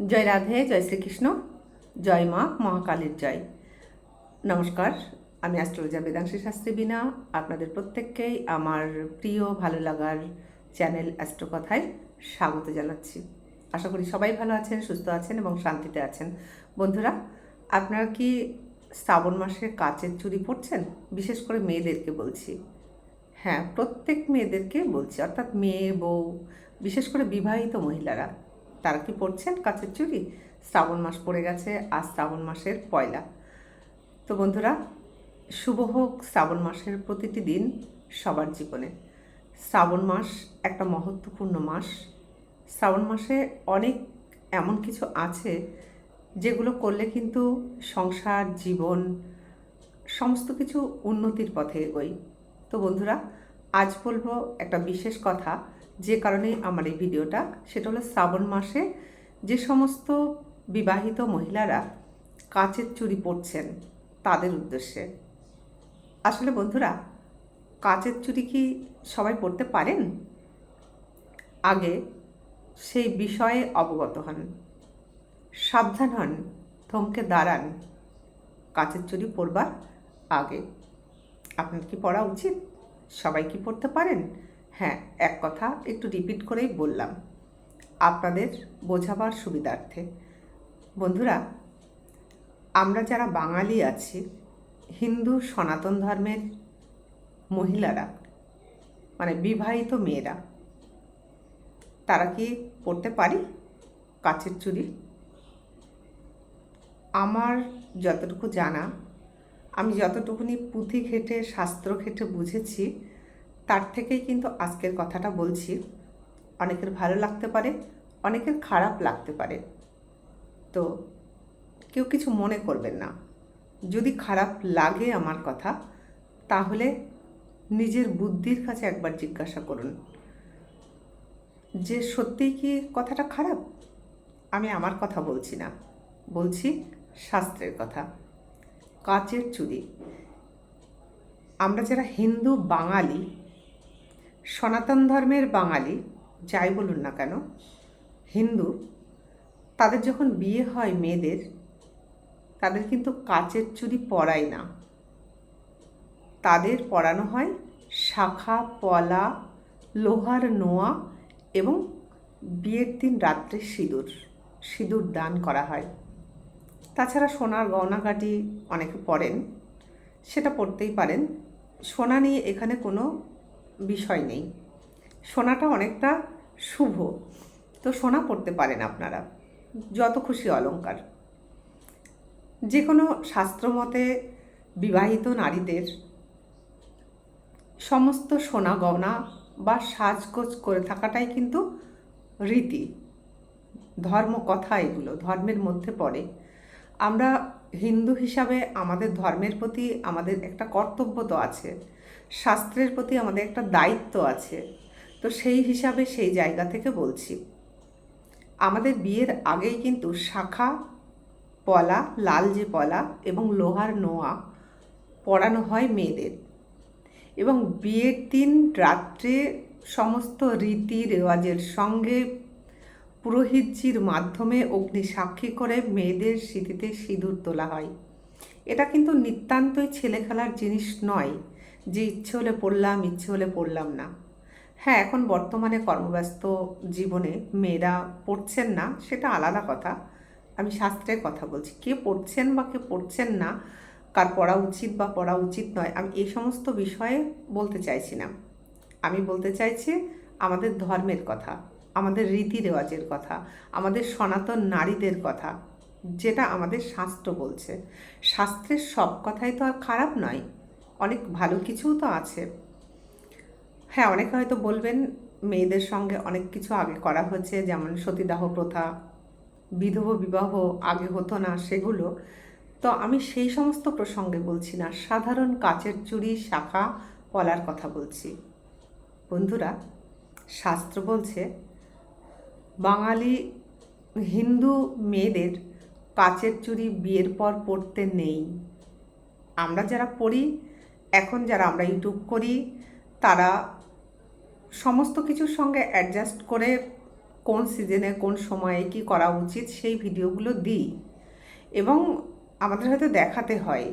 জয় রাধে, জয় শ্রীকৃষ্ণ, জয় মা মহাকালীর জয়। নমস্কার, আমি অ্যাস্ট্রোলজার বেদাংশী শাস্ত্রী বিনা আপনাদের প্রত্যেককেই আমার প্রিয়, ভালো লাগার চ্যানেল অ্যাস্ট্রো কথায় স্বাগত জানাচ্ছি। আশা করি সবাই ভালো আছেন, সুস্থ আছেন এবং শান্তিতে আছেন। বন্ধুরা, আপনারা কি শ্রাবণ মাসে কাচের চুরি পড়ছেন বিশেষ করে মেয়েদেরকে বলছি। হ্যাঁ প্রত্যেক মেয়েদেরকে বলছি। অর্থাৎ মেয়ে, বউ, বিশেষ করে বিবাহিত মহিলারা। তারা কি পড়ছেন? কাছের চুরি? শ্রাবণ মাস পড়ে গেছে আর শ্রাবণ মাসের পয়লা। তো বন্ধুরা, শুভ হোক শ্রাবণ মাসের প্রতিটি দিন সবার জীবনে। শ্রাবণ মাস একটা মহত্বপূর্ণ মাস। শ্রাবণ মাসে অনেক এমন কিছু আছে যেগুলো করলে কিন্তু সংসার, জীবন, সমস্ত কিছু উন্নতির পথে এগোই তো বন্ধুরা, আজ বলব একটা বিশেষ কথা। যে কারণে আমার এই ভিডিওটা, সেটা হলো শ্রাবণ মাসে যে সমস্ত বিবাহিত মহিলারা কাচের চুড়ি পরছেন তাদের উদ্দেশ্যে। আসলে বন্ধুরা, কাচের চুড়ি কি সবাই পড়তে পারেন? আগে সেই বিষয়ে অবগত হন। সাবধান হন, থমকে দাঁড়ান। কাচের চুড়ি পরবার আগে। আপনার কি পড়া উচিত? সবাই কি পড়তে পারেন? হ্যাঁ এক কথা একটু রিপিট করেই বললাম। আপনাদের বোঝাবার সুবিধার্থে। বন্ধুরা, আমরা যারা বাঙালি আছি, হিন্দু সনাতন ধর্মের মহিলারা মানে বিবাহিত মেয়েরা, তারা কি পড়তে পারি? কাচের চুড়ি আমার যতটুকু জানা, আমি যতটুকুনি পুঁথি ঘেটে, শাস্ত্র ঘেটে বুঝেছি তার থেকেই কিন্তু আজকের কথাটা বলছি। অনেকের ভালো লাগতে পারে, অনেকের খারাপ লাগতে পারে। তো কেউ কিছু মনে করবেন না। যদি খারাপ লাগে আমার কথা, তাহলে নিজের বুদ্ধির কাছে একবার জিজ্ঞাসা করুন। যে সত্যিই কি কথাটা খারাপ? আমি আমার কথা বলছি না। বলছি শাস্ত্রের কথা। কাচের চুরি। আমরা যারা হিন্দু বাঙালি সনাতন ধর্মের বাঙালি, যাই বলুন না কেন, হিন্দু, তাদের যখন বিয়ে হয় মেয়েদের, তাদের কিন্তু কাচের চুরি পরায় না। তাদের পরানো হয় শাখা, পলা, লোহার নোয়া এবং বিয়ের দিন রাত্রে সিঁদুর সিঁদুর দান করা হয়। তাছাড়া সোনার গহনাগাটি অনেকে পরেন, সেটা পড়তেই পারেন। সোনা নিয়ে এখানে কোনো বিষয় নেই। সোনাটা অনেকটা শুভ। তো সোনা পড়তে পারেন আপনারা। যত খুশি অলঙ্কার যে কোনো শাস্ত্রমতে বিবাহিত নারীদের সমস্ত সোনা গহনা বা সাজগোজ করে থাকাটাই কিন্তু রীতি। ধর্ম কথা এগুলো, ধর্মের মধ্যে পড়ে। আমরা হিন্দু হিসাবে আমাদের ধর্মের প্রতি আমাদের একটা কর্তব্য তো আছে। শাস্ত্রের প্রতি আমাদের একটা দায়িত্ব আছে। তো সেই হিসাবে সেই জায়গা থেকে বলছি। আমাদের বিয়ের আগেই কিন্তু শাখা, পলা লাল যে পলা এবং লোহার নোয়া পড়ানো হয় মেয়েদের। এবং বিয়ের দিন রাত্রে সমস্ত রীতি রেওয়াজের সঙ্গে পুরোহিতজির মাধ্যমে অগ্নি সাক্ষী করে মেয়েদের স্মৃতিতে সিঁদুর তোলা হয়। এটা কিন্তু নিতান্তই ছেলে খেলার জিনিস নয়, যে ইচ্ছে হলে পড়লাম, ইচ্ছে হলে পড়লাম না। হ্যাঁ এখন বর্তমানে কর্মব্যস্ত জীবনে মেয়েরা পড়ছেন না, সেটা আলাদা কথা। আমি শাস্ত্রের কথা বলছি, কে পড়ছেন বা কে পড়ছেন না, কার পড়া উচিত বা পড়া উচিত নয়, আমি এই সমস্ত বিষয়ে বলতে চাইছি না। আমি বলতে চাইছি আমাদের ধর্মের কথা। আমাদের রীতি রেওয়াজের কথা, আমাদের সনাতন নারীদের কথা, যেটা আমাদের শাস্ত্র বলছে। শাস্ত্রের সব কথাই তো আর খারাপ নয়, অনেক ভালো কিছুও তো আছে। হ্যাঁ অনেকে হয়তো বলবেন মেয়েদের সঙ্গে অনেক কিছু আগে করা হচ্ছে যেমন সতীদাহ প্রথা, বিধব বিবাহ আগে হতো না সেগুলো। তো আমি সেই সমস্ত প্রসঙ্গে বলছি না, সাধারণ কাচের চুড়ি শাখা, পলার কথা বলছি। বন্ধুরা, শাস্ত্র বলছে বাঙালি হিন্দু মেয়েদের কাচের চুড়ি বিয়ের পর পড়তে নেই। আমরা যারা পড়ি, এখন যারা আমরা ইউটিউব করি, তারা সমস্ত কিছুর সঙ্গে অ্যাডজাস্ট করে কোন সিজনে কোন সময়ে কি করা উচিত সেই ভিডিওগুলো দিই। এবং আমাদের হয়তো দেখাতে হয়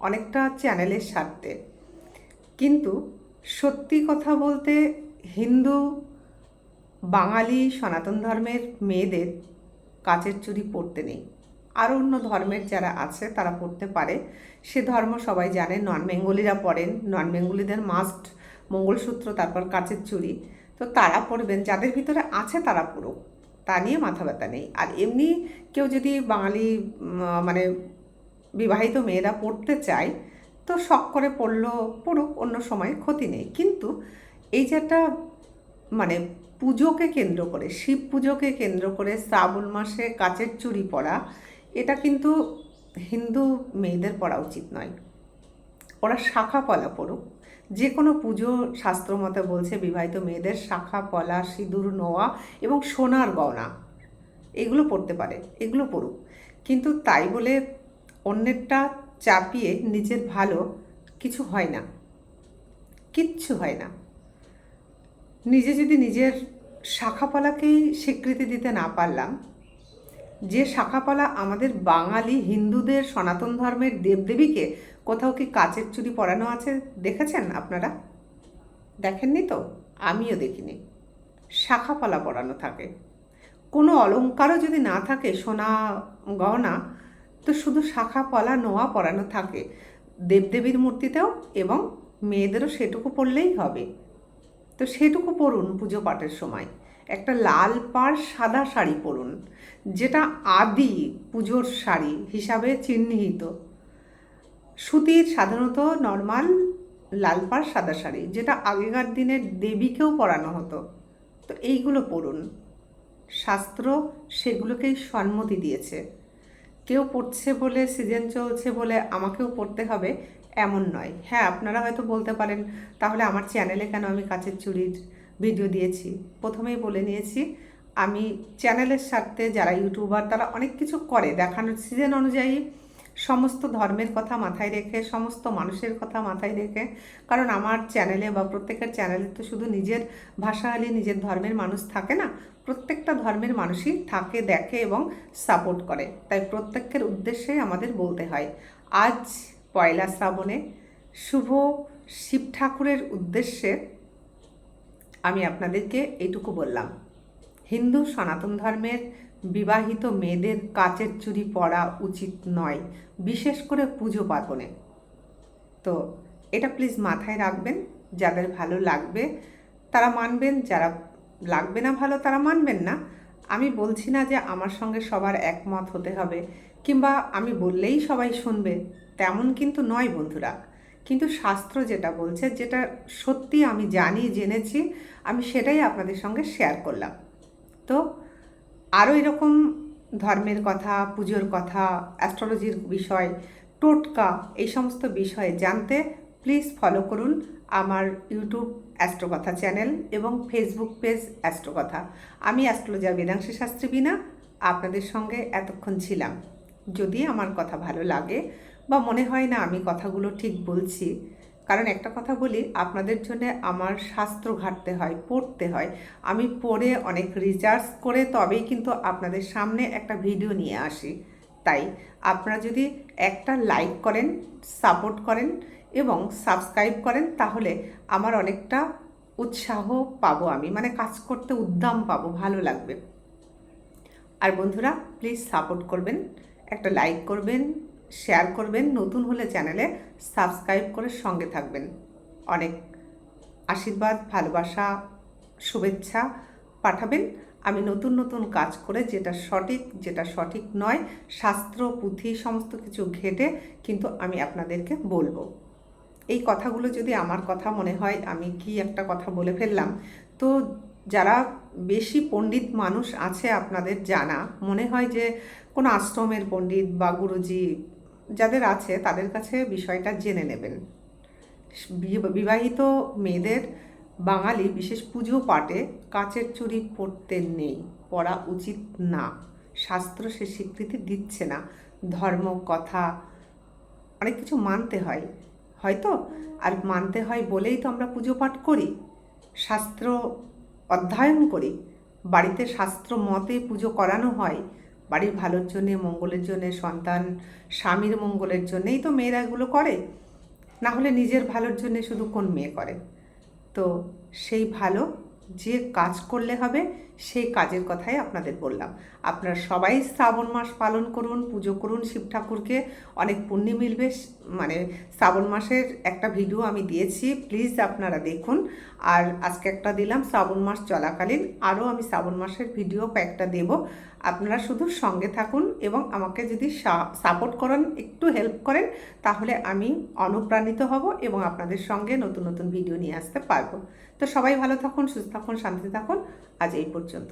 অনেকটা চ্যানেলের স্বার্থে। কিন্তু সত্যি কথা বলতে হিন্দু বাঙালি সনাতন ধর্মের মেয়েদের কাচের চুড়ি পরতে নেই। আরও অন্য ধর্মের যারা আছে, তারা পড়তে পারে। সে ধর্ম সবাই জানে নন বেঙ্গলিরা পড়েন। নন বেঙ্গলিদের মাস্ট মঙ্গলসূত্র, তারপর কাচের চুড়ি তো তারা পড়বেন, যাদের ভিতরে আছে তারা পড়ুক। তা নিয়ে মাথা ব্যথা নেই। আর এমনি কেউ যদি বাঙালি মানে বিবাহিত মেয়েরা পড়তে চায়, তো শখ করে পড়ল, পড়ুক, অন্য সময় ক্ষতি নেই। কিন্তু এই যে একটা মানে পুজোকে কেন্দ্র করে, শিব পুজোকে কেন্দ্র করে শ্রাবণ মাসে কাচের চুড়ি পরা, এটা কিন্তু হিন্দু মেয়েদের পড়া উচিত নয়। ওরা শাখা পলা পড়ুক যে কোনো পুজো শাস্ত্র মতে বলছে বিবাহিত মেয়েদের শাখা পলা, সিঁদুর নোয়া এবং সোনার গয়না, এগুলো পড়তে পারে, এগুলো পড়ুক কিন্তু তাই বলে অন্যেরটা চাপিয়ে নিজের ভালো কিছু হয় না, কিচ্ছু হয় না। নিজে যদি নিজের শাখাপলাকেই স্বীকৃতি দিতে না পারলাম, যে শাখাপলা আমাদের বাঙালি হিন্দুদের সনাতন ধর্মের দেবদেবীকে কোথাও কি কাচের চুড়ি পরানো আছে দেখেছেন আপনারা? দেখেননি তো? আমিও দেখিনি। শাখাপলা পরানো থাকে। কোনো অলংকারও যদি না থাকে, সোনা, গহনা, তো শুধু শাখা পলা নোয়া পরানো থাকে। দেবদেবীর মূর্তিতেও এবং মেয়েদেরও সেটুকু পরলেই হবে। তো সেটুকু পরুন পুজো পাঠের সময়। একটা লাল পাড় সাদা শাড়ি পরুন যেটা আদি পুজোর শাড়ি হিসাবে চিহ্নিত। সুতির সাধারণত নর্মাল লাল পাড় সাদা শাড়ি, যেটা আগেকার দিনের দেবীকেও পরানো হতো। তো এইগুলো পরুন শাস্ত্র সেগুলোকেই সম্মতি দিয়েছে। কেউ পড়ছে বলে, সিজন চলছে বলে আমাকেও পড়তে হবে, এমন নয়। হ্যাঁ আপনারা হয়তো বলতে পারেন, তাহলে আমার চ্যানেলে কেন আমি কাচের চুরির ভিডিও দিয়েছি? প্রথমেই বলে নিয়েছি, আমি চ্যানেলের স্বার্থে যারা ইউটিউবার তারা অনেক কিছু করে দেখানোর সিজন অনুযায়ী সমস্ত ধর্মের কথা মাথায় রেখে, সমস্ত মানুষের কথা মাথায় রেখে। কারণ আমার চ্যানেলে বা প্রত্যেকের চ্যানেলে তো শুধু নিজের ভাষা ভাষাহালি নিজের ধর্মের মানুষ থাকে না, প্রত্যেকটা ধর্মের মানুষই থাকে, দেখে এবং সাপোর্ট করে। তাই প্রত্যেকের উদ্দেশ্যে আমাদের বলতে হয়, আজ পয়লা শ্রাবণে শুভ শিব ঠাকুরের উদ্দেশ্যে আমি আপনাদেরকে এইটুকু বললাম। হিন্দু সনাতন ধর্মের বিবাহিত মেয়েদের কাচের চুরি পরা উচিত নয়, বিশেষ করে পুজো পার্বণে। তো এটা প্লিজ মাথায় রাখবেন, যাদের ভালো লাগবে তারা মানবেন, যারা লাগবে না ভালো তারা মানবেন না। আমি বলছি না যে আমার সঙ্গে সবার একমত হতে হবে, কিংবা আমি বললেই সবাই শুনবে, তেমন কিন্তু নয় বন্ধুরা। কিন্তু শাস্ত্র যেটা বলছে, যেটা সত্যি আমি জানি, জেনেছি, আমি সেটাই আপনাদের সঙ্গে শেয়ার করলাম। তো আরও এরকম ধর্মের কথা, পুজোর কথা অ্যাস্ট্রোলজির বিষয়, টোটকা, এই সমস্ত বিষয়ে জানতে প্লিজ ফলো করুন আমার ইউটিউব অ্যাস্ট্রোকথা চ্যানেল এবং ফেসবুক পেজ অ্যাস্ট্রোকথা আমি অ্যাস্ট্রোলজার বেদাংশী শাস্ত্রী বিনা আপনাদের সঙ্গে এতক্ষণ ছিলাম। যদি আমার কথা ভালো লাগে বা মনে হয় না আমি কথাগুলো ঠিক বলছি কারণ একটা কথা বলি, আপনাদের জন্য আমার শাস্ত্র ঘাটতে হয়, পড়তে হয়। আমি পড়ে অনেক রিসার্চ করে তবেই কিন্তু আপনাদের সামনে একটা ভিডিও নিয়ে আসি। তাই আপনারা যদি একটা লাইক করেন সাপোর্ট করেন এবং সাবস্ক্রাইব করেন, তাহলে আমার অনেকটা উৎসাহ পাবো আমি মানে কাজ করতে উদ্যম পাবো, ভালো লাগবে। আর বন্ধুরা প্লিজ সাপোর্ট করবেন, একটা লাইক করবেন শেয়ার করবেন, নতুন হলে চ্যানেলে সাবস্ক্রাইব করে সঙ্গে থাকবেন। অনেক আশীর্বাদ, ভালোবাসা, শুভেচ্ছা পাঠাবেন। আমি নতুন নতুন কাজ করে যেটা সঠিক যেটা সঠিক নয়, শাস্ত্র, পুঁথি সমস্ত কিছু ঘেটে কিন্তু আমি আপনাদেরকে বলব। এই কথাগুলো যদি আমার কথা মনে হয়, আমি কি একটা কথা বলে ফেললাম? তো যারা বেশি পণ্ডিত মানুষ আছে আপনাদের জানা, মনে হয় যে কোনো আশ্রমের পণ্ডিত বা গুরুজি যাদের আছে, তাদের কাছে বিষয়টা জেনে নেবেন। বিবাহিত মেয়েদের বাঙালি বিশেষ পুজো পাঠে কাচের চুরি পরতে নেই, পরা উচিত না। শাস্ত্র সে স্বীকৃতি দিচ্ছে না। ধর্ম, কথা, অনেক কিছু মানতে হয়। হয়তো আর মানতে হয় বলেই তো আমরা পুজো পাঠ করি, শাস্ত্র অধ্যয়ন করি। বাড়িতে শাস্ত্র মতে পুজো করানো হয়। বাড়ির ভালোর জন্যে, মঙ্গলের জন্যে, সন্তান, স্বামীর মঙ্গলের জন্যেই তো মেয়েরা এগুলো করে। না হলে নিজের ভালোর জন্যে শুধু কোন মেয়ে করে? তো সেই ভালো যে কাজ করলে হবে, সেই কাজের কথাই আপনাদের বললাম। আপনারা সবাই শ্রাবণ মাস পালন করুন, পুজো করুন, শিব ঠাকুরকে অনেক পুণ্য মিলবে। মানে শ্রাবণ মাসের একটা ভিডিও আমি দিয়েছি, প্লিজ আপনারা দেখুন। আর আজকে একটা দিলাম শ্রাবণ মাস চলাকালীন, আরও আমি শ্রাবণ মাসের ভিডিও কয়েকটা দেব। আপনারা শুধু সঙ্গে থাকুন এবং আমাকে যদি সাপোর্ট করেন, একটু হেল্প করেন, তাহলে আমি অনুপ্রাণিত হব এবং আপনাদের সঙ্গে নতুন নতুন ভিডিও নিয়ে আসতে পারব। তো সবাই ভালো থাকুন, সুস্থ থাকুন শান্তিতে থাকুন। আজ এই পর্যন্ত।